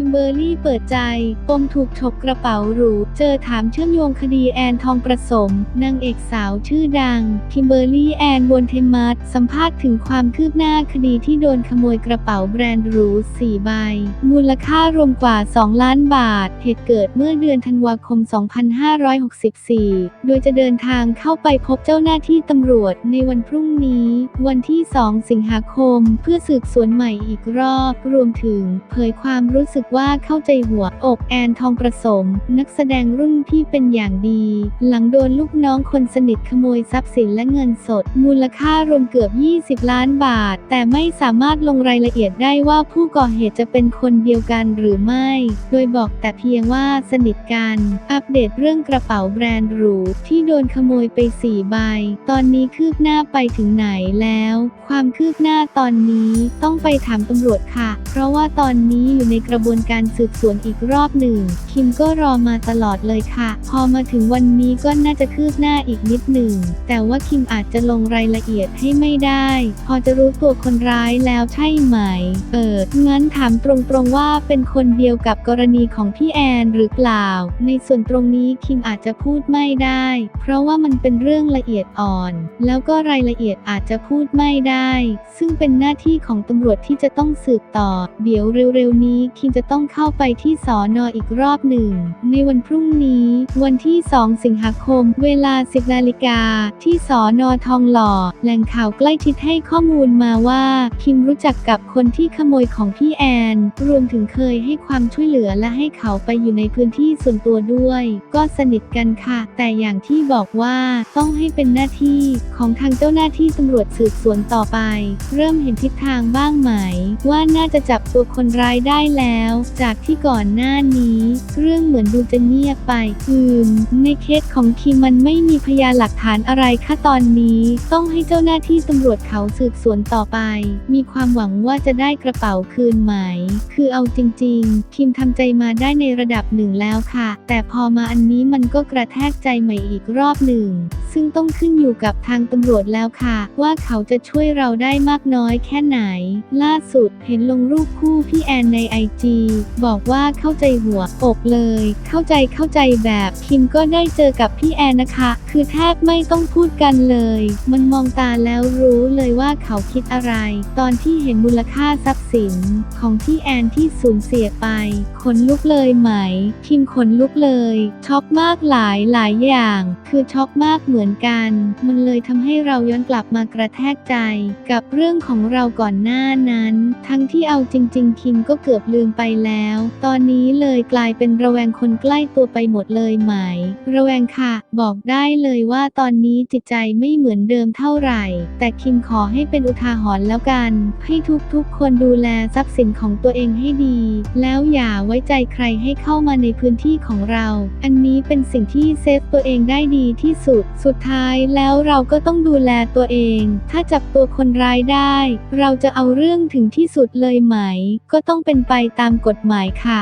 คิมเบอร์รี่เปิดใจ ปมถูกฉกกระเป๋าหรู เจอถามเชื่อมโยงคดีแอนทองประสม นางเอกสาวชื่อดัง คิมเบอร์รี่แอนบนเทมมัสสัมภาษณ์ถึงความคืบหน้าคดีที่โดนขโมยกระเป๋าแบรนด์หรู 4 ใบ มูลค่ารวมกว่า 2 ล้านบาท เหตุเกิดเมื่อเดือนธันวาคม 2564 โดยจะเดินทางเข้าไปพบเจ้าหน้าที่ตำรวจในวันพรุ่งนี้ วันที่ 2 สิงหาคม เพื่อสืบสวนใหม่อีกรอบ รวมถึงเผยความรู้สึกว่าเข้าใจหัวอกแอนทองประสม นักแสดงรุ่นพี่เป็นอย่างดี หลังโดนลูกน้องคนสนิทขโมยทรัพย์สินและเงินสด มูลค่ารวมเกือบ 20 ล้านบาท แต่ไม่สามารถลงรายละเอียดได้ว่าผู้ก่อเหตุจะเป็นคนเดียวกันหรือไม่ โดยบอกแต่เพียงว่าสนิทกัน อัปเดตเรื่องกระเป๋าแบรนด์หรูที่โดนขโมยไป4ใบ ตอนนี้คืบหน้าไปถึงไหนแล้ว ความคืบหน้าตอนนี้ต้องไปถามตำรวจค่ะ เพราะว่าตอนนี้อยู่ในกระบวนการสืบสวนอีกรอบหนึ่ง คิมก็รอมาตลอดเลยค่ะ พอมาถึงวันนี้ก็น่าจะคืบหน้าอีกนิดหนึ่ง แต่ว่าคิมอาจจะลงรายละเอียดให้ไม่ได้ พอจะรู้ตัวคนร้ายแล้วใช่ไหม เออ งั้นถามตรงๆว่าเป็นคนเดียวกับกรณีของพี่แอนหรือเปล่า ในส่วนตรงนี้คิมอาจจะพูดไม่ได้ เพราะว่ามันเป็นเรื่องละเอียดอ่อน แล้วก็รายละเอียดอาจจะพูดไม่ได้ ซึ่งเป็นหน้าที่ของตำรวจที่จะต้องสืบต่อ เดี๋ยวเร็วๆนี้คิมจะต้องเข้าไปที่สอนออีกรอบหนึ่ง ในวันพรุ่งนี้ วันที่ 2 สิงหาคม เวลา 10 นาฬิกา ที่สอนอทองหล่อ แหล่งข่าวใกล้ชิดให้ข้อมูลมาว่า คิมรู้จักกับคนที่ขโมยของพี่แอน รวมถึงเคยให้ความช่วยเหลือและให้เขาไปอยู่ในพื้นที่ส่วนตัวด้วย ก็สนิทกันค่ะ แต่อย่างที่บอกว่าต้องให้เป็นหน้าที่ของทางเจ้าหน้าที่ตำรวจสืบสวนต่อไป เริ่มเห็นทิศทางบ้างไหม ว่าน่าจะจับตัวคนร้ายได้แล้วจากที่ก่อนหน้านี้ เรื่องเหมือนดูจะเงียบไป อืม ในเคสของคิมมันไม่มีพยานหลักฐานอะไรค่ะตอนนี้ ต้องให้เจ้าหน้าที่ตำรวจเขาสืบสวนต่อไป มีความหวังว่าจะได้กระเป๋าคืนไหม คือเอาจริง ๆ คิมทำใจมาได้ในระดับหนึ่งแล้วค่ะ แต่พอมาอันนี้มันก็กระแทกใจใหม่อีกรอบหนึ่ง ซึ่งต้องขึ้นอยู่กับทางตำรวจแล้วค่ะ ว่าเขาจะช่วยเราได้มากน้อยแค่ไหน ล่าสุดเห็นลงรูปคู่พี่แอนในไอจีบอกว่าเข้าใจหัวอกเลย เข้าใจเข้าใจแบบคิมก็ได้เจอกับพี่แอนนะคะ คือแทบไม่ต้องพูดกันเลย มันมองตาแล้วรู้เลยว่าเขาคิดอะไร ตอนที่เห็นมูลค่าทรัพย์สิน ของพี่แอนที่สูญเสียไปขนลุกเลยไหม คิมขนลุกเลย ช็อกมากหลายหลายอย่าง คือช็อกมากเหมือนอนกัน มันเลยทำให้เราย้อนกลับมากระแทกใจ กับเรื่องของเราก่อนหน้านั้น ทั้งที่เอาจริง ๆ คิมก็เกือบลืมไปแล้ว ตอนนี้เลยกลายเป็นระแวงคนใกล้ตัวไปหมดเลยไหม ระแวงค่ะ บอกได้เลยว่าตอนนี้จิตใจไม่เหมือนเดิมเท่าไหร่ แต่คิมขอให้เป็นอุทาหรณ์แล้วกัน ให้ทุกๆ คนดูแลทรัพย์สินของตัวเองให้ดี แล้วอย่าไว้ใจใครให้เข้ามาในพื้นที่ของเรา อันนี้เป็นสิ่งที่เซฟตัวเองได้ดีที่สุดสุดท้ายแล้วเราก็ต้องดูแลตัวเอง ถ้าจับตัวคนร้ายได้ เราจะเอาเรื่องถึงที่สุดเลยไหม ก็ต้องเป็นไปตามกฎหมายค่ะ